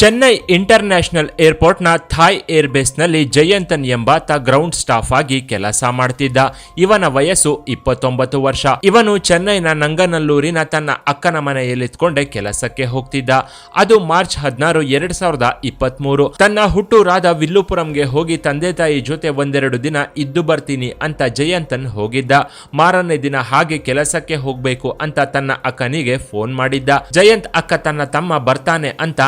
Chennai international ಏರ್ಪೋರ್ಟ್ನ Thai ಏರ್ಬೇಸ್ನಲ್ಲಿ ಜಯಂತನ್ ಎಂಬಾತ ಗ್ರೌಂಡ್ ಸ್ಟಾಫ್ ಆಗಿ ಕೆಲಸ ಮಾಡ್ತಿದ್ದ. ಇವನ ವಯಸ್ಸು ಇಪ್ಪತ್ತೊಂಬತ್ತು ವರ್ಷ. ಇವನು ಚೆನ್ನೈನ ನಂಗನಲ್ಲೂರಿನ ತನ್ನ ಅಕ್ಕನ ಮನೆಯಲ್ಲಿತ್ಕೊಂಡೆ ಕೆಲಸಕ್ಕೆ ಹೋಗ್ತಿದ್ದ. ಅದು ಮಾರ್ಚ್ ಹದಿನಾರು, ಎರಡ್ ಸಾವಿರದ ಇಪ್ಪತ್ಮೂರು. ತನ್ನ ಹುಟ್ಟೂರಾದ ವಿಲ್ಲುಪುರಂಗೆ ಹೋಗಿ ತಂದೆ ತಾಯಿ ಜೊತೆ ಒಂದೆರಡು ದಿನ ಇದ್ದು ಬರ್ತೀನಿ ಅಂತ ಜಯಂತನ್ ಹೋಗಿದ್ದ. ಮಾರನೇ ದಿನ ಹಾಗೆ ಕೆಲಸಕ್ಕೆ ಹೋಗ್ಬೇಕು ಅಂತ ತನ್ನ ಅಕ್ಕನಿಗೆ ಫೋನ್ ಮಾಡಿದ್ದ. ಜಯಂತ್ ಅಕ್ಕ ತನ್ನ ತಮ್ಮ ಬರ್ತಾನೆ ಅಂತ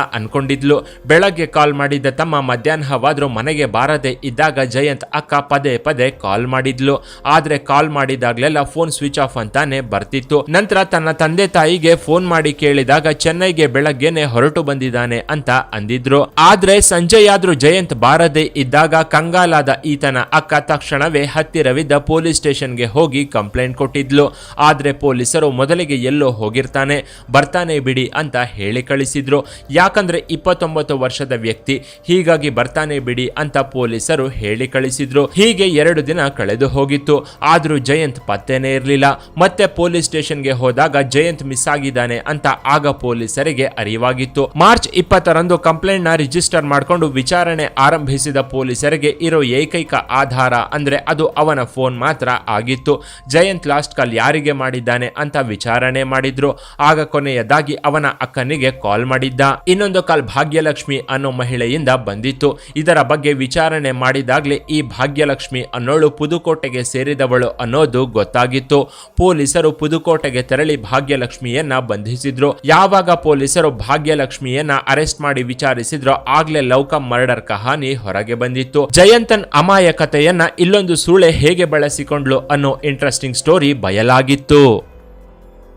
ಅನ್ಕೊಂಡಿದ್ಲು ಬೆಳಗ್ಗೆ ಕಾಲ್ ಮಾಡಿದ್ದ ತಮ್ಮ ಮಧ್ಯಾಹ್ನವಾದ್ರೂ ಮನೆಗೆ ಬಾರದೆ ಇದ್ದಾಗ ಜಯಂತ್ ಅಕ್ಕ ಪದೇ ಪದೇ ಕಾಲ್ ಮಾಡಿದ್ಲು. ಆದ್ರೆ ಕಾಲ್ ಮಾಡಿದಾಗ್ಲೆಲ್ಲ ಫೋನ್ ಸ್ವಿಚ್ ಆಫ್ ಅಂತಾನೆ ಬರ್ತಿತ್ತು. ನಂತರ ತನ್ನ ತಂದೆ ತಾಯಿಗೆ ಫೋನ್ ಮಾಡಿ ಕೇಳಿದಾಗ ಚೆನ್ನೈಗೆ ಬೆಳಗ್ಗೆನೆ ಹೊರಟು ಬಂದಿದ್ದಾನೆ ಅಂತ ಅಂದಿದ್ರು. ಆದ್ರೆ ಸಂಜೆಯಾದ್ರೂ ಜಯಂತ್ ಬಾರದೆ ಇದ್ದಾಗ ಕಂಗಾಲಾದ ಈತನ ಅಕ್ಕ ತಕ್ಷಣವೇ ಹತ್ತಿರವಿದ್ದ ಪೊಲೀಸ್ ಸ್ಟೇಷನ್ಗೆ ಹೋಗಿ ಕಂಪ್ಲೇಂಟ್ ಕೊಟ್ಟಿದ್ಲು. ಆದ್ರೆ ಪೊಲೀಸರು ಮೊದಲಿಗೆ ಎಲ್ಲೋ ಹೋಗಿರ್ತಾನೆ, ಬರ್ತಾನೆ ಬಿಡಿ ಅಂತ ಹೇಳಿ ಕಳಿಸಿದ್ರು. ಯಾಕಂದ್ರೆ ಇಪ್ಪತ್ತೊಂಬತ್ತು ವರ್ಷದ ವ್ಯಕ್ತಿ ಹೀಗಾಗಿ ಬರ್ತಾನೆ ಬಿಡಿ ಅಂತ ಪೊಲೀಸರು ಹೇಳಿ ಕಳಿಸಿದ್ರು. ಹೀಗೆ ಎರಡು ದಿನ ಕಳೆದು ಹೋಗಿತ್ತು. ಆದ್ರೂ ಜಯಂತ್ ಪತ್ತೆನೇ ಇರಲಿಲ್ಲ. ಮತ್ತೆ ಪೊಲೀಸ್ ಸ್ಟೇಷನ್ಗೆ ಹೋದಾಗ ಜಯಂತ್ ಮಿಸ್ ಆಗಿದ್ದಾನೆ ಅಂತ ಆಗ ಪೊಲೀಸರಿಗೆ ಅರಿವಾಗಿತ್ತು. ಮಾರ್ಚ್ ಇಪ್ಪತ್ತರಂದು ಕಂಪ್ಲೇಂಟ್ನ ರಿಜಿಸ್ಟರ್ ಮಾಡಿಕೊಂಡು ವಿಚಾರಣೆ ಆರಂಭಿಸಿದ ಪೊಲೀಸರಿಗೆ ಇರೋ ಏಕೈಕ ಆಧಾರ ಅಂದ್ರೆ ಅದು ಅವನ ಫೋನ್ ಮಾತ್ರ ಆಗಿತ್ತು. ಜಯಂತ್ ಲಾಸ್ಟ್ ಕಾಲ್ ಯಾರಿಗೆ ಮಾಡಿದ್ದಾನೆ ಅಂತ ವಿಚಾರಣೆ ಮಾಡಿದ್ರು. ಆಗ ಕೊನೆಯದಾಗಿ ಅವನ ಅಕ್ಕನಿಗೆ ಕಾಲ್ ಮಾಡಿದ್ದ. ಇನ್ನೊಂದು ಕಾಲ್ ಭಾಗ್ಯಲಕ್ಷ್ಮಿ ಅನ್ನೋ ಮಹಿಳೆಯಿಂದ ಬಂದಿತ್ತು. ಇದರ ಬಗ್ಗೆ ವಿಚಾರಣೆ ಮಾಡಿದಾಗಲೇ ಈ ಭಾಗ್ಯಲಕ್ಷ್ಮಿ ಅನ್ನೋಳು ಪುದುಕೋಟೆಗೆ ಸೇರಿದವಳು ಅನ್ನೋದು ಗೊತ್ತಾಗಿತ್ತು. ಪೊಲೀಸರು ಪುದುಕೋಟೆಗೆ ತೆರಳಿ ಭಾಗ್ಯಲಕ್ಷ್ಮಿಯನ್ನ ಬಂಧಿಸಿದ್ರು. ಯಾವಾಗ ಪೊಲೀಸರು ಭಾಗ್ಯಲಕ್ಷ್ಮಿಯನ್ನ ಅರೆಸ್ಟ್ ಮಾಡಿ ವಿಚಾರಿಸಿದ್ರೋ ಆಗ್ಲೇ ಲೌಕ ಮರ್ಡರ್ ಕಹಾನಿ ಹೊರಗೆ ಬಂದಿತ್ತು. ಜಯಂತನ್ ಅಮಾಯಕತೆಯನ್ನ ಇಲ್ಲೊಂದು ಸೂಳೆ ಹೇಗೆ ಬಳಸಿಕೊಂಡ್ಲು ಅನ್ನೋ ಇಂಟ್ರೆಸ್ಟಿಂಗ್ ಸ್ಟೋರಿ ಬಯಲಾಗಿತ್ತು.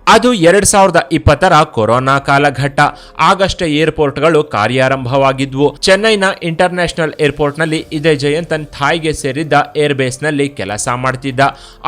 ಅದು ಎರಡ್ ಸಾವಿರದ ಇಪ್ಪತ್ತರ ಕೊರೋನಾ ಕಾಲಘಟ್ಟ ಆಗಷ್ಟೇ ಏರ್ಪೋರ್ಟ್ಗಳು ಕಾರ್ಯಾರಂಭವಾಗಿದ್ವು. ಚೆನ್ನೈನ ಇಂಟರ್ನ್ಯಾಷನಲ್ ಏರ್ಪೋರ್ಟ್ನಲ್ಲಿ ಇದೇ ಜಯಂತನ್ ಥಾಯ್ಗೆ ಸೇರಿದ್ದ ಏರ್ಬೇಸ್ನಲ್ಲಿ ಕೆಲಸ ಮಾಡ್ತಿದ್ದ.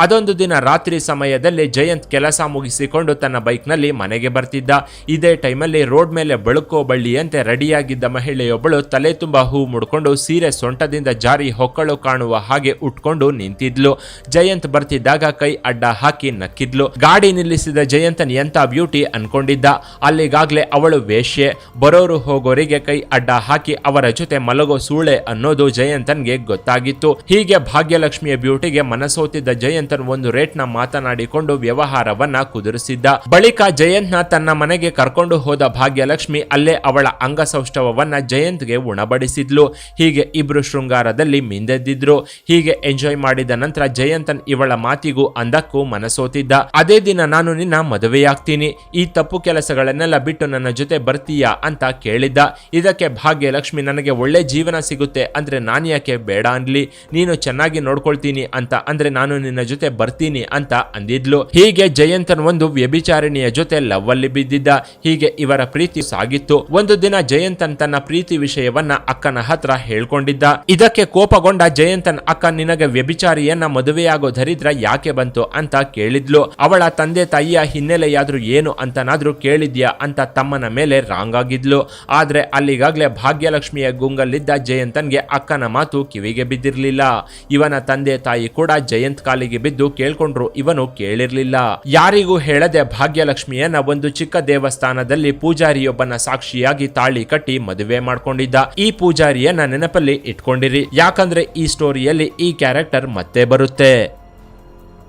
ಅದೊಂದು ದಿನ ರಾತ್ರಿ ಸಮಯದಲ್ಲಿ ಜಯಂತ್ ಕೆಲಸ ಮುಗಿಸಿಕೊಂಡು ತನ್ನ ಬೈಕ್ನಲ್ಲಿ ಮನೆಗೆ ಬರ್ತಿದ್ದ. ಇದೇ ಟೈಮಲ್ಲಿ ರೋಡ್ ಮೇಲೆ ಬೆಳಕೋ ಬಳ್ಳಿಯಂತೆ ರೆಡಿಯಾಗಿದ್ದ ಮಹಿಳೆಯೊಬ್ಬಳು ತಲೆ ತುಂಬ ಹೂ ಮುಡ್ಕೊಂಡು ಸೀರೆ ಸೊಂಟದಿಂದ ಜಾರಿ ಹೊಕ್ಕಳು ಕಾಣುವ ಹಾಗೆ ಉಟ್ಕೊಂಡು ನಿಂತಿದ್ಲು. ಜಯಂತ್ ಬರ್ತಿದ್ದಾಗ ಕೈ ಅಡ್ಡ ಹಾಕಿ ನಕ್ಕಿದ್ಲು. ಗಾಡಿ ನಿಲ್ಲಿಸಿದ ಜಯಂತನ್ ಎಂಥ ಬ್ಯೂಟಿ ಅನ್ಕೊಂಡಿದ್ದ. ಅಲ್ಲಿಗಾಗಲೇ ಅವಳು ವೇಶ್ಯೆ. ಬರೋರು ಹೋಗೋರಿಗೆ ಕೈ ಅಡ್ಡ ಹಾಕಿ ಅವರ ಜೊತೆ ಮಲಗೋ ಸೂಳೆ ಅನ್ನೋದು ಜಯಂತನ್ಗೆ ಗೊತ್ತಾಗಿತ್ತು. ಹೀಗೆ ಭಾಗ್ಯಲಕ್ಷ್ಮಿಯ ಬ್ಯೂಟಿಗೆ ಮನಸೋತಿದ್ದ ಜಯಂತನ್ ಒಂದು ರೇಟ್ನ ಮಾತನಾಡಿಕೊಂಡು ವ್ಯವಹಾರವನ್ನ ಕುದುರಿಸಿದ್ದ. ಬಳಿಕ ಜಯಂತ್ನ ತನ್ನ ಮನೆಗೆ ಕರ್ಕೊಂಡು ಹೋದ ಭಾಗ್ಯಲಕ್ಷ್ಮಿ ಅಲ್ಲೇ ಅವಳ ಅಂಗಸೌಷ್ಠವನ್ನ ಜಯಂತ್ಗೆ ಉಣಬಡಿಸಿದ್ಲು. ಹೀಗೆ ಇಬ್ರು ಶೃಂಗಾರದಲ್ಲಿ ಮಿಂದೆದ್ದಿದ್ರು. ಹೀಗೆ ಎಂಜಾಯ್ ಮಾಡಿದ ನಂತರ ಜಯಂತನ್ ಇವಳ ಮಾತಿಗೂ ಅಂದಕ್ಕೂ ಮನಸೋತಿದ್ದ. ಅದೇ ದಿನ ನಾನು ನಿನ್ನ ಮದುವೆಯಾಗ್ತೀನಿ. ಈ ತಪ್ಪು ಕೆಲಸಗಳನ್ನೆಲ್ಲ ಬಿಟ್ಟು ನನ್ನ ಜೊತೆ ಬರ್ತೀಯಾ ಅಂತ ಕೇಳಿದ್ದ. ಇದಕ್ಕೆ ಭಾಗ್ಯಲಕ್ಷ್ಮಿ ನನಗೆ ಒಳ್ಳೆ ಜೀವನ ಸಿಗುತ್ತೆ ಅಂದ್ರೆ ನಾನು ಯಾಕೆ ಬೇಡ ಅನ್ಲಿ. ನೀನು ಚೆನ್ನಾಗಿ ನೋಡ್ಕೊಳ್ತೀನಿ ಅಂತ ಅಂದ್ರೆ ನಾನು ನಿನ್ನ ಜೊತೆ ಬರ್ತೀನಿ ಅಂತ ಅಂದಿದ್ಲು. ಹೀಗೆ ಜಯಂತನ್ ಒಂದು ವ್ಯಭಿಚಾರಿಣಿಯ ಜೊತೆ ಲವ್ ಅಲ್ಲಿ ಬಿದ್ದಿದ್ದ. ಹೀಗೆ ಇವರ ಪ್ರೀತಿ ಸಾಗಿತ್ತು. ಒಂದು ದಿನ ಜಯಂತನ್ ತನ್ನ ಪ್ರೀತಿ ವಿಷಯವನ್ನ ಅಕ್ಕನ ಹತ್ರ ಹೇಳ್ಕೊಂಡಿದ್ದ. ಇದಕ್ಕೆ ಕೋಪಗೊಂಡ ಜಯಂತನ್ ಅಕ್ಕ, ನಿನಗೆ ವ್ಯಭಿಚಾರಿಯನ್ನ ಮದುವೆಯಾಗೋ ದರಿದ್ರ ಯಾಕೆ ಬಂತು? ಅಂತ ಕೇಳಿದ್ಲು. ಅವಳ ತಂದೆ ತಾಯಿಯ ಹಿನ್ನೆಲೆಯಾದ್ರೂ ಏನು ಅಂತನಾದರೂ ಕೇಳಿದ್ಯಾ ಅಂತ ತಮ್ಮನ ಮೇಲೆ ರಾಂಗ್ ಆಗಿದ್ಲು ಆದ್ರೆ ಅಲ್ಲಿಗಾಗ್ಲೇ ಭಾಗ್ಯಲಕ್ಷ್ಮಿಯ ಗುಂಗಲ್ಲಿದ್ದ ಜಯಂತನ್ಗೆ ಅಕ್ಕನ ಮಾತು ಕಿವಿಗೆ ಬಿದ್ದಿರಲಿಲ್ಲ. ಇವನ ತಂದೆ ತಾಯಿ ಕೂಡ ಜಯಂತ್ ಕಾಲಿಗೆ ಬಿದ್ದು ಕೇಳ್ಕೊಂಡ್ರು, ಇವನು ಕೇಳಿರ್ಲಿಲ್ಲ. ಯಾರಿಗೂ ಹೇಳದೆ ಭಾಗ್ಯಲಕ್ಷ್ಮಿಯನ್ನ ಒಂದು ಚಿಕ್ಕ ದೇವಸ್ಥಾನದಲ್ಲಿ ಪೂಜಾರಿಯೊಬ್ಬನ ಸಾಕ್ಷಿಯಾಗಿ ತಾಳಿ ಕಟ್ಟಿ ಮದುವೆ ಮಾಡ್ಕೊಂಡಿದ್ದ. ಈ ಪೂಜಾರಿಯನ್ನ ನೆನಪಲ್ಲಿ ಇಟ್ಕೊಂಡಿರಿ. ಯಾಕಂದ್ರೆ ಈ ಸ್ಟೋರಿಯಲ್ಲಿ ಈ ಕ್ಯಾರೆಕ್ಟರ್ ಮತ್ತೆ ಬರುತ್ತೆ.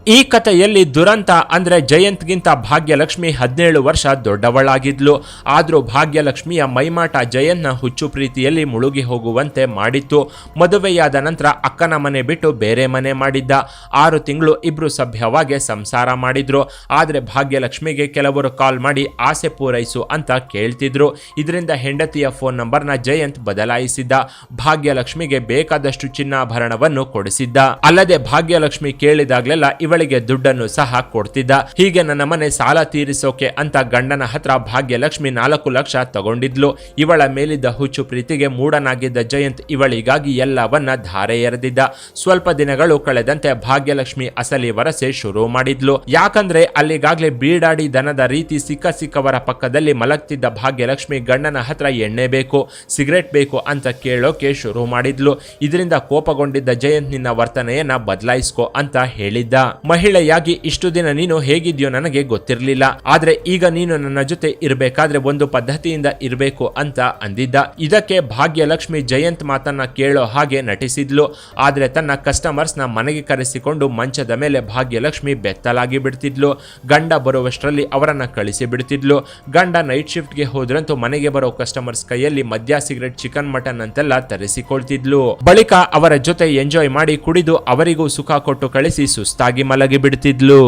ಈ ಕಥೆಯಲ್ಲಿ ದುರಂತ ಅಂದ್ರೆ ಜಯಂತ್ಗಿಂತ ಭಾಗ್ಯಲಕ್ಷ್ಮಿ ಹದಿನೇಳು ವರ್ಷ ದೊಡ್ಡವಳಾಗಿದ್ಲು. ಆದರೂ ಭಾಗ್ಯಲಕ್ಷ್ಮಿಯ ಮೈಮಾಟ ಜಯಂತ್ನ ಹುಚ್ಚು ಪ್ರೀತಿಯಲ್ಲಿ ಮುಳುಗಿ ಹೋಗುವಂತೆ ಮಾಡಿತ್ತು. ಮದುವೆಯಾದ ನಂತರ ಅಕ್ಕನ ಮನೆ ಬಿಟ್ಟು ಬೇರೆ ಮನೆ ಮಾಡಿದ್ದ. ಆರು ತಿಂಗಳು ಇಬ್ರು ಸಭ್ಯವಾಗಿ ಸಂಸಾರ ಮಾಡಿದ್ರು. ಆದ್ರೆ ಭಾಗ್ಯಲಕ್ಷ್ಮಿಗೆ ಕೆಲವರು ಕಾಲ್ ಮಾಡಿ ಆಸೆ ಪೂರೈಸು ಅಂತ ಕೇಳ್ತಿದ್ರು. ಇದರಿಂದ ಹೆಂಡತಿಯ ಫೋನ್ ನಂಬರ್ನ ಜಯಂತ್ ಬದಲಾಯಿಸಿದ್ದ. ಭಾಗ್ಯಲಕ್ಷ್ಮಿಗೆ ಬೇಕಾದಷ್ಟು ಚಿನ್ನಾಭರಣವನ್ನು ಕೊಡಿಸಿದ್ದ. ಅಲ್ಲದೆ ಭಾಗ್ಯಲಕ್ಷ್ಮಿ ಕೇಳಿದಾಗ್ಲೆಲ್ಲ ಇವಳಿಗೆ ದುಡ್ಡನ್ನು ಸಹ ಕೊಡ್ತಿದ್ದ. ಹೀಗೆ ನನ್ನ ಮನೆ ಸಾಲ ತೀರಿಸೋಕೆ ಅಂತ ಗಂಡನ ಹತ್ರ ಭಾಗ್ಯಲಕ್ಷ್ಮಿ ನಾಲ್ಕು ಲಕ್ಷ ತಗೊಂಡಿದ್ಲು. ಇವಳ ಮೇಲಿದ್ದ ಹುಚ್ಚು ಪ್ರೀತಿಗೆ ಮೂಡನಾಗಿದ್ದ ಜಯಂತ್ ಇವಳಿಗಾಗಿ ಎಲ್ಲವನ್ನ ಧಾರೆ ಎರೆದಿದ್ದ. ಸ್ವಲ್ಪ ದಿನಗಳು ಕಳೆದಂತೆ ಭಾಗ್ಯಲಕ್ಷ್ಮಿ ಅಸಲಿ ವರಸೆ ಶುರು ಮಾಡಿದ್ಲು. ಯಾಕಂದ್ರೆ ಅಲ್ಲಿಗಾಗ್ಲೇ ಬೀಡಾಡಿ ದನದ ರೀತಿ ಸಿಕ್ಕ ಸಿಕ್ಕವರ ಪಕ್ಕದಲ್ಲಿ ಮಲಗ್ತಿದ್ದ ಭಾಗ್ಯಲಕ್ಷ್ಮಿ ಗಂಡನ ಹತ್ರ ಎಣ್ಣೆ ಬೇಕು, ಸಿಗರೆಟ್ ಬೇಕು ಅಂತ ಕೇಳೋಕೆ ಶುರು ಮಾಡಿದ್ಲು. ಇದರಿಂದ ಕೋಪಗೊಂಡಿದ್ದ ಜಯಂತ್, ನಿನ್ನ ವರ್ತನೆಯನ್ನ ಬದಲಾಯಿಸ್ಕೋ ಅಂತ ಹೇಳಿದ್ದ. ಮಹಿಳೆಯಾಗಿ ಇಷ್ಟು ದಿನ ನೀನು ಹೇಗಿದ್ಯೋ ನನಗೆ ಗೊತ್ತಿರಲಿಲ್ಲ. ಆದ್ರೆ ಈಗ ನೀನು ನನ್ನ ಜೊತೆ ಇರಬೇಕಾದ್ರೆ ಒಂದು ಪದ್ಧತಿಯಿಂದ ಇರಬೇಕು ಅಂತ ಅಂದಿದ್ದ. ಇದಕ್ಕೆ ಭಾಗ್ಯಲಕ್ಷ್ಮಿ ಜಯಂತ್ ಮಾತನ್ನ ಕೇಳೋ ಹಾಗೆ ನಟಿಸಿದ್ಲು. ಆದ್ರೆ ತನ್ನ ಕಸ್ಟಮರ್ಸ್ನ ಮನೆಗೆ ಕರೆಸಿಕೊಂಡು ಮಂಚದ ಮೇಲೆ ಭಾಗ್ಯಲಕ್ಷ್ಮಿ ಬೆತ್ತಲಾಗಿ ಬಿಡ್ತಿದ್ಲು. ಗಂಡ ಬರುವಷ್ಟರಲ್ಲಿ ಅವರನ್ನ ಕಳಿಸಿ ಬಿಡ್ತಿದ್ಲು. ಗಂಡ ನೈಟ್ ಶಿಫ್ಟ್ಗೆ ಹೋದ್ರಂತೂ ಮನೆಗೆ ಬರೋ ಕಸ್ಟಮರ್ಸ್ ಕೈಯಲ್ಲಿ ಮದ್ಯ ಸಿಗರೆಟ್ ಚಿಕನ್ ಮಟನ್ ಅಂತೆಲ್ಲ ತರಿಸಿಕೊಳ್ತಿದ್ಲು. ಬಳಿಕ ಅವರ ಜೊತೆ ಎಂಜಾಯ್ ಮಾಡಿ ಕುಡಿದು ಅವರಿಗೂ ಸುಖ ಕೊಟ್ಟು ಕಳಿಸಿ ಸುಸ್ತಾಗಿ ಮಲಗಿ ಬಿಡ್ತಿದ್ಲು.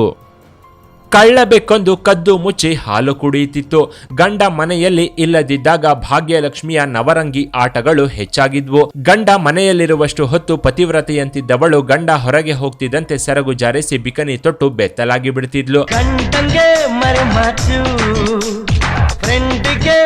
ಕಳ್ಳ ಕದ್ದು ಮುಚ್ಚಿ ಹಾಲು ಕುಡಿಯುತ್ತಿತ್ತು. ಗಂಡ ಮನೆಯಲ್ಲಿ ಇಲ್ಲದಿದ್ದಾಗ ಭಾಗ್ಯಲಕ್ಷ್ಮಿಯ ನವರಂಗಿ ಆಟಗಳು ಹೆಚ್ಚಾಗಿದ್ವು. ಗಂಡ ಮನೆಯಲ್ಲಿರುವಷ್ಟು ಹೊತ್ತು ಪತಿವ್ರತೆಯಂತಿದ್ದವಳು ಗಂಡ ಹೊರಗೆ ಹೋಗ್ತಿದ್ದಂತೆ ಸೆರಗು ಜಾರಿಸಿ ಬಿಕನಿ ತೊಟ್ಟು ಬೆತ್ತಲಾಗಿ ಬಿಡ್ತಿದ್ಲು. ಫ್ರೆಂಡ್ಗೆ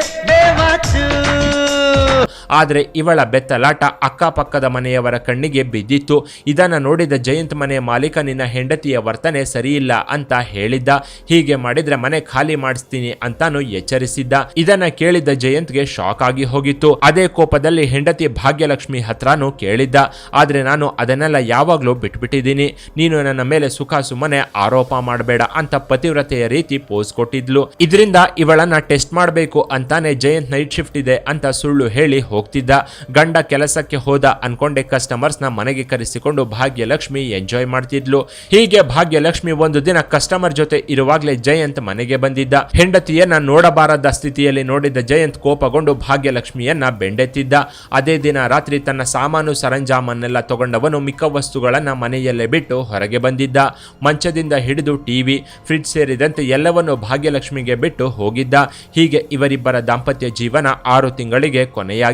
ಆದ್ರೆ ಇವಳ ಬೆತ್ತಲಾಟ ಅಕ್ಕಪಕ್ಕದ ಮನೆಯವರ ಕಣ್ಣಿಗೆ ಬಿದ್ದಿತ್ತು. ಇದನ್ನು ನೋಡಿದ ಜಯಂತ್ ಮನೆಯ ಮಾಲೀಕ, ನಿನ್ನ ಹೆಂಡತಿಯ ವರ್ತನೆ ಸರಿಯಿಲ್ಲ ಅಂತ ಹೇಳಿದ್ದ. ಹೀಗೆ ಮಾಡಿದ್ರೆ ಮನೆ ಖಾಲಿ ಮಾಡಿಸ್ತೀನಿ ಅಂತಾನು ಎಚ್ಚರಿಸಿದ್ದ. ಇದನ್ನ ಕೇಳಿದ್ದ ಜಯಂತ್ಗೆ ಶಾಕ್ ಆಗಿ ಹೋಗಿತ್ತು. ಅದೇ ಕೋಪದಲ್ಲಿ ಹೆಂಡತಿ ಭಾಗ್ಯಲಕ್ಷ್ಮಿ ಹತ್ರನೂ ಕೇಳಿದ್ದ. ಆದ್ರೆ ನಾನು ಅದನ್ನೆಲ್ಲ ಯಾವಾಗಲೂ ಬಿಟ್ಬಿಟ್ಟಿದ್ದೀನಿ. ನೀನು ನನ್ನ ಮೇಲೆ ಸುಖ ಸುಮ್ಮನೆ ಆರೋಪ ಮಾಡಬೇಡ ಅಂತ ಪತಿವ್ರತೆಯ ರೀತಿ ಪೋಸ್ ಕೊಟ್ಟಿದ್ಲು. ಇದರಿಂದ ಇವಳನ್ನ ಟೆಸ್ಟ್ ಮಾಡಬೇಕು ಅಂತಾನೆ ಜಯಂತ್ ನೈಟ್ ಶಿಫ್ಟ್ ಇದೆ ಅಂತ ಸುಳ್ಳು ಹೇಳಿ ಹೋಗ್ತಿದ್ದ. ಗಂಡ ಕೆಲಸಕ್ಕೆ ಹೋದ ಅನ್ಕೊಂಡೆ ಕಸ್ಟಮರ್ಸ್ನ ಮನೆಗೆ ಕರೆಸಿಕೊಂಡು ಭಾಗ್ಯಲಕ್ಷ್ಮಿ ಎಂಜಾಯ್ ಮಾಡ್ತಿದ್ಲು. ಹೀಗೆ ಭಾಗ್ಯಲಕ್ಷ್ಮಿ ಒಂದು ದಿನ ಕಸ್ಟಮರ್ ಜೊತೆ ಇರುವಾಗಲೇ ಜಯಂತ್ ಮನೆಗೆ ಬಂದಿದ್ದ. ಹೆಂಡತಿಯನ್ನ ನೋಡಬಾರದ ಸ್ಥಿತಿಯಲ್ಲಿ ನೋಡಿದ್ದ ಜಯಂತ್ ಕೋಪಗೊಂಡು ಭಾಗ್ಯಲಕ್ಷ್ಮಿಯನ್ನ ಬೆಂಡೆತ್ತಿದ್ದ. ಅದೇ ದಿನ ರಾತ್ರಿ ತನ್ನ ಸಾಮಾನು ಸರಂಜಾಮನ್ನೆಲ್ಲ ತಗೊಂಡವನು ಮಿಕ್ಕ ವಸ್ತುಗಳನ್ನ ಮನೆಯಲ್ಲೇ ಬಿಟ್ಟು ಹೊರಗೆ ಬಂದಿದ್ದ. ಮಂಚದಿಂದ ಹಿಡಿದು ಟಿವಿ ಫ್ರಿಡ್ಜ್ ಸೇರಿದಂತೆ ಎಲ್ಲವನ್ನು ಭಾಗ್ಯಲಕ್ಷ್ಮಿಗೆ ಬಿಟ್ಟು ಹೋಗಿದ್ದ. ಹೀಗೆ ಇವರಿಬ್ಬರ ದಾಂಪತ್ಯ ಜೀವನ ಆರು ತಿಂಗಳಿಗೆ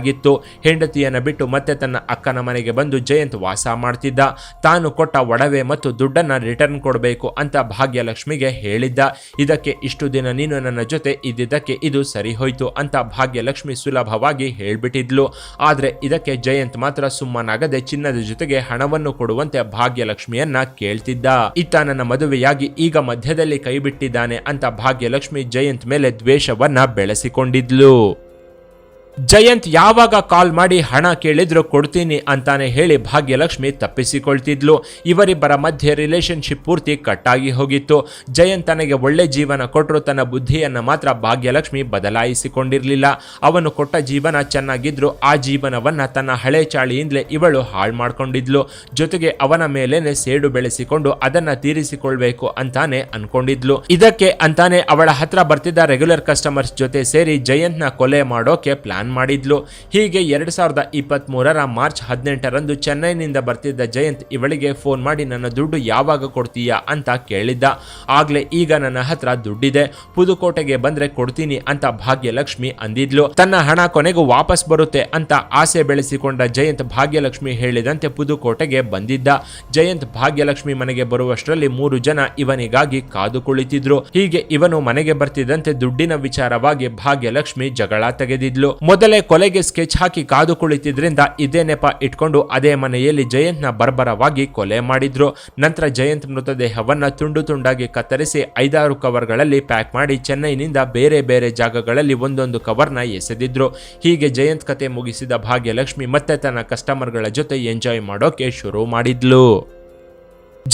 ಕೊನೆಯಾಗಿತ್ತು ಹೆಂಡತಿಯನ್ನು ಬಿಟ್ಟು ಮತ್ತೆ ತನ್ನ ಅಕ್ಕನ ಮನೆಗೆ ಬಂದು ಜಯಂತ್ ವಾಸ ಮಾಡ್ತಿದ್ದ. ತಾನು ಕೊಟ್ಟ ಒಡವೆ ಮತ್ತು ದುಡ್ಡನ್ನು ರಿಟರ್ನ್ ಕೊಡಬೇಕು ಅಂತ ಭಾಗ್ಯಲಕ್ಷ್ಮಿಗೆ ಹೇಳಿದ್ದ. ಇದಕ್ಕೆ ಇಷ್ಟು ದಿನ ನೀನು ನನ್ನ ಜೊತೆ ಇದ್ದಿದ್ದಕ್ಕೆ ಇದು ಸರಿ ಹೋಯಿತು ಅಂತ ಭಾಗ್ಯಲಕ್ಷ್ಮಿ ಸುಲಭವಾಗಿ ಹೇಳಿಬಿಟ್ಟಿದ್ಲು. ಆದರೆ ಇದಕ್ಕೆ ಜಯಂತ್ ಮಾತ್ರ ಸುಮ್ಮನಾಗದೆ ಚಿನ್ನದ ಜೊತೆಗೆ ಹಣವನ್ನು ಕೊಡುವಂತೆ ಭಾಗ್ಯಲಕ್ಷ್ಮಿಯನ್ನ ಕೇಳ್ತಿದ್ದ. ಇತ್ತ ನನ್ನ ಮದುವೆಯಾಗಿ ಈಗ ಮಧ್ಯದಲ್ಲಿ ಕೈಬಿಟ್ಟಿದ್ದಾನೆ ಅಂತ ಭಾಗ್ಯಲಕ್ಷ್ಮಿ ಜಯಂತ್ ಮೇಲೆ ದ್ವೇಷವನ್ನ ಬೆಳೆಸಿಕೊಂಡಿದ್ಲು. ಜಯಂತ್ ಯಾವಾಗ ಕಾಲ್ ಮಾಡಿ ಹಣ ಕೇಳಿದ್ರು ಕೊಡ್ತೀನಿ ಅಂತಾನೆ ಹೇಳಿ ಭಾಗ್ಯಲಕ್ಷ್ಮಿ ತಪ್ಪಿಸಿಕೊಳ್ತಿದ್ಲು. ಇವರಿಬ್ಬರ ಮಧ್ಯೆ ರಿಲೇಶನ್ಶಿಪ್ ಪೂರ್ತಿ ಕಟ್ಟಾಗಿ ಹೋಗಿತ್ತು. ಜಯಂತ್ ತನಗೆ ಒಳ್ಳೆ ಜೀವನ ಕೊಟ್ಟರು ತನ್ನ ಬುದ್ಧಿಯನ್ನು ಮಾತ್ರ ಭಾಗ್ಯಲಕ್ಷ್ಮಿ ಬದಲಾಯಿಸಿಕೊಂಡಿರಲಿಲ್ಲ. ಅವನು ಕೊಟ್ಟ ಜೀವನ ಚೆನ್ನಾಗಿದ್ರು ಆ ಜೀವನವನ್ನು ತನ್ನ ಹಳೆ ಚಾಳಿಯಿಂದಲೇ ಇವಳು ಹಾಳು ಮಾಡ್ಕೊಂಡಿದ್ಲು. ಜೊತೆಗೆ ಅವನ ಮೇಲೇನೆ ಸೇಡು ಬೆಳೆಸಿಕೊಂಡು ಅದನ್ನು ತೀರಿಸಿಕೊಳ್ಬೇಕು ಅಂತಾನೆ ಅನ್ಕೊಂಡಿದ್ಲು. ಇದಕ್ಕೆ ಅಂತಾನೆ ಅವಳ ಹತ್ರ ಬರ್ತಿದ್ದ ರೆಗ್ಯುಲರ್ ಕಸ್ಟಮರ್ಸ್ ಜೊತೆ ಸೇರಿ ಜಯಂತ್ನ ಕೊಲೆ ಮಾಡೋಕೆ ಪ್ಲಾನ್ ಮಾಡಿದ್ಲು. ಹೀಗೆ ಎರಡ್ ಸಾವಿರದ ಇಪ್ಪತ್ತ್ ಮೂರರ ಮಾರ್ಚ್ ಹದಿನೆಂಟರಂದು ಚೆನ್ನೈನಿಂದ ಬರ್ತಿದ್ದ ಜಯಂತ್ ಇವಳಿಗೆ ಫೋನ್ ಮಾಡಿ, ನನ್ನ ದುಡ್ಡು ಯಾವಾಗ ಕೊಡ್ತೀಯಾ? ಅಂತ ಕೇಳಿದ್ದ. ಆಗ್ಲೇ ಈಗ ನನ್ನ ಹತ್ರ ದುಡ್ಡಿದೆ. ಪುದುಕೋಟೆಗೆ ಬಂದ್ರೆ ಕೊಡ್ತೀನಿ ಅಂತ ಭಾಗ್ಯಲಕ್ಷ್ಮಿ ಅಂದಿದ್ಲು. ತನ್ನ ಹಣ ಕೊನೆಗೂ ವಾಪಸ್ ಬರುತ್ತೆ ಅಂತ ಆಸೆ ಬೆಳೆಸಿಕೊಂಡ ಜಯಂತ್ ಭಾಗ್ಯಲಕ್ಷ್ಮಿ ಹೇಳಿದಂತೆ ಪುದುಕೋಟೆಗೆ ಬಂದಿದ್ದ. ಜಯಂತ್ ಭಾಗ್ಯಲಕ್ಷ್ಮಿ ಮನೆಗೆ ಬರುವಷ್ಟರಲ್ಲಿ ಮೂರು ಜನ ಇವನಿಗಾಗಿ ಕಾದು ಕುಳಿತಿದ್ರು. ಹೀಗೆ ಇವನು ಮನೆಗೆ ಬರ್ತಿದ್ದಂತೆ ದುಡ್ಡಿನ ವಿಚಾರವಾಗಿ ಭಾಗ್ಯಲಕ್ಷ್ಮಿ ಜಗಳ ತೆಗೆದಿದ್ಲು. ಮೊದಲೇ ಕೊಲೆಗೆ ಸ್ಕೆಚ್ ಹಾಕಿ ಕಾದು ಕುಳಿತಿದ್ರಿಂದ ಇದೇ ನೆಪ ಇಟ್ಕೊಂಡು ಅದೇ ಮನೆಯಲ್ಲಿ ಜಯಂತ್ನ ಬರ್ಬರವಾಗಿ ಕೊಲೆ ಮಾಡಿದ್ರು. ನಂತರ ಜಯಂತ್ ಮೃತದೇಹವನ್ನ ತುಂಡು ತುಂಡಾಗಿ ಕತ್ತರಿಸಿ ಐದಾರು ಕವರ್ಗಳಲ್ಲಿ ಪ್ಯಾಕ್ ಮಾಡಿ ಚೆನ್ನೈನಿಂದ ಬೇರೆ ಬೇರೆ ಜಾಗಗಳಲ್ಲಿ ಒಂದೊಂದು ಕವರ್ನ ಎಸೆದಿದ್ರು. ಹೀಗೆ ಜಯಂತ್ ಕತೆ ಮುಗಿಸಿದ ಭಾಗ್ಯಲಕ್ಷ್ಮಿ ಮತ್ತೆ ತನ್ನ ಕಸ್ಟಮರ್ಗಳ ಜೊತೆ ಎಂಜಾಯ್ ಮಾಡೋಕೆ ಶುರು ಮಾಡಿದ್ಲು.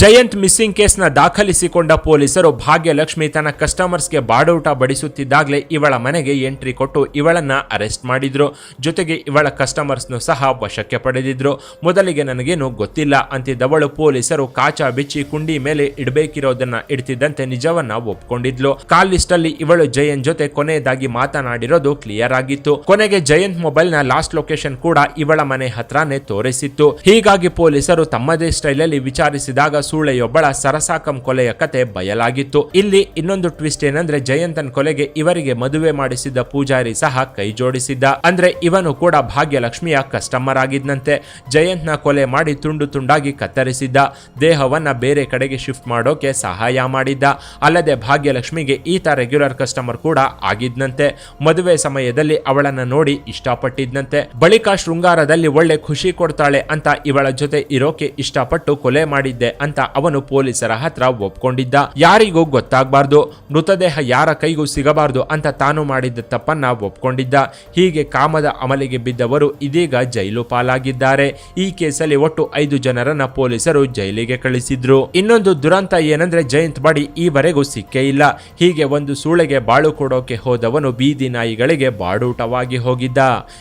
ಜಯಂತ್ ಮಿಸ್ಸಿಂಗ್ ಕೇಸ್ನ ದಾಖಲಿಸಿಕೊಂಡ ಪೊಲೀಸರು ಭಾಗ್ಯಲಕ್ಷ್ಮಿ ತನ್ನ ಕಸ್ಟಮರ್ಸ್ಗೆ ಬಾಡೂಟ ಬಡಿಸುತ್ತಿದ್ದಾಗಲೇ ಇವಳ ಮನೆಗೆ ಎಂಟ್ರಿ ಕೊಟ್ಟು ಇವಳನ್ನ ಅರೆಸ್ಟ್ ಮಾಡಿದ್ರು. ಜೊತೆಗೆ ಇವಳ ಕಸ್ಟಮರ್ಸ್ನು ಸಹ ವಶಕ್ಕೆ ಪಡೆದಿದ್ರು. ಮೊದಲಿಗೆ ನನಗೇನು ಗೊತ್ತಿಲ್ಲ ಅಂತಿದ್ದವಳು ಪೊಲೀಸರು ಕಾಚ ಬಿಚ್ಚಿ ಕುಂಡಿ ಮೇಲೆ ಇಡಬೇಕಿರೋದನ್ನ ಇಡ್ತಿದ್ದಂತೆ ನಿಜವನ್ನ ಒಪ್ಕೊಂಡಿದ್ಲು. ಕಾಲ್ ಲಿಸ್ಟ್ ಅಲ್ಲಿ ಇವಳು ಜಯಂತ್ ಜೊತೆ ಕೊನೆಯದಾಗಿ ಮಾತನಾಡಿರೋದು ಕ್ಲಿಯರ್ ಆಗಿತ್ತು. ಕೊನೆಗೆ ಜಯಂತ್ ಮೊಬೈಲ್ನ ಲಾಸ್ಟ್ ಲೊಕೇಶನ್ ಕೂಡ ಇವಳ ಮನೆ ಹತ್ರನೇ ತೋರಿಸಿತ್ತು. ಹೀಗಾಗಿ ಪೊಲೀಸರು ತಮ್ಮದೇ ಸ್ಟೈಲ್ ಅಲ್ಲಿ ವಿಚಾರಿಸಿದಾಗ ಸೂಳೆಯೊಬ್ಬಳ ಸರಸಾಕಂ ಕೊಲೆಯ ಕತೆ ಬಯಲಾಗಿತ್ತು. ಇಲ್ಲಿ ಇನ್ನೊಂದು ಟ್ವಿಸ್ಟ್ ಏನಂದ್ರೆ ಜಯಂತನ್ ಕೊಲೆಗೆ ಇವರಿಗೆ ಮದುವೆ ಮಾಡಿಸಿದ್ದ ಪೂಜಾರಿ ಸಹ ಕೈ ಜೋಡಿಸಿದ್ದ. ಅಂದ್ರೆ ಇವನು ಕೂಡ ಭಾಗ್ಯಲಕ್ಷ್ಮಿಯ ಕಸ್ಟಮರ್ ಆಗಿದ್ನಂತೆ. ಜಯಂತ್ನ ಕೊಲೆ ಮಾಡಿ ತುಂಡು ತುಂಡಾಗಿ ಕತ್ತರಿಸಿದ್ದ. ದೇಹವನ್ನ ಬೇರೆ ಕಡೆಗೆ ಶಿಫ್ಟ್ ಮಾಡೋಕೆ ಸಹಾಯ ಮಾಡಿದ್ದ. ಅಲ್ಲದೆ ಭಾಗ್ಯಲಕ್ಷ್ಮಿಗೆ ಈತ ರೆಗ್ಯುಲರ್ ಕಸ್ಟಮರ್ ಕೂಡ ಆಗಿದ್ನಂತೆ. ಮದುವೆ ಸಮಯದಲ್ಲಿ ಅವಳನ್ನ ನೋಡಿ ಇಷ್ಟಪಟ್ಟಿದ್ನಂತೆ. ಬಳಿಕ ಶೃಂಗಾರದಲ್ಲಿ ಒಳ್ಳೆ ಖುಷಿ ಕೊಡ್ತಾಳೆ ಅಂತ ಇವಳ ಜೊತೆ ಇರೋಕೆ ಇಷ್ಟಪಟ್ಟು ಕೊಲೆ ಮಾಡಿದ್ದೆ ಅಂತ ಅವನು ಪೊಲೀಸರ ಹತ್ರ ಒಪ್ಕೊಂಡಿದ್ದ. ಯಾರಿಗೂ ಗೊತ್ತಾಗಬಾರ್ದು. ಮೃತದೇಹ ಯಾರ ಕೈಗೂ ಸಿಗಬಾರ್ದು ಅಂತ ತಾನು ಮಾಡಿದ್ದ ತಪ್ಪನ್ನ ಒಪ್ಕೊಂಡಿದ್ದ. ಹೀಗೆ ಕಾಮದ ಅಮಲಿಗೆ ಬಿದ್ದವರು ಇದೀಗ ಜೈಲು ಪಾಲಾಗಿದ್ದಾರೆ. ಈ ಕೇಸಲ್ಲಿ ಒಟ್ಟು ಐದು ಜನರನ್ನ ಪೊಲೀಸರು ಜೈಲಿಗೆ ಕಳಿಸಿದ್ರು. ಇನ್ನೊಂದು ದುರಂತ ಏನಂದ್ರೆ ಜಯಂತ್ ಬಾಡಿ ಈವರೆಗೂ ಸಿಕ್ಕೇ ಇಲ್ಲ. ಹೀಗೆ ಒಂದು ಸೂಳೆಗೆ ಬಾಳು ಕೊಡೋಕೆ ಹೋದವನು ಬೀದಿ ನಾಯಿಗಳಿಗೆ ಬಾಡೂಟವಾಗಿ ಹೋಗಿದ್ದ.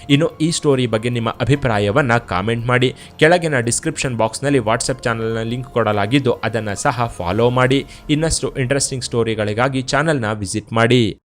ಇನ್ನು ಈ ಸ್ಟೋರಿ ಬಗ್ಗೆ ನಿಮ್ಮ ಅಭಿಪ್ರಾಯವನ್ನ ಕಾಮೆಂಟ್ ಮಾಡಿ. ಕೆಳಗಿನ ಡಿಸ್ಕ್ರಿಪ್ಷನ್ ಬಾಕ್ಸ್ ಬಾಕ್ಸ್ನಲ್ಲಿ ವಾಟ್ಸಪ್ ಚಾನಲ್ನ ಲಿಂಕ್ ಕೊಡಲಾಗಿದ್ದು ಅದನ್ನು ಸಹ ಫಾಲೋ ಮಾಡಿ. ಇನ್ನಷ್ಟು ಇಂಟ್ರೆಸ್ಟಿಂಗ್ ಸ್ಟೋರಿಗಳಿಗಾಗಿ ಚಾನಲ್ನ ವಿಸಿಟ್ ಮಾಡಿ.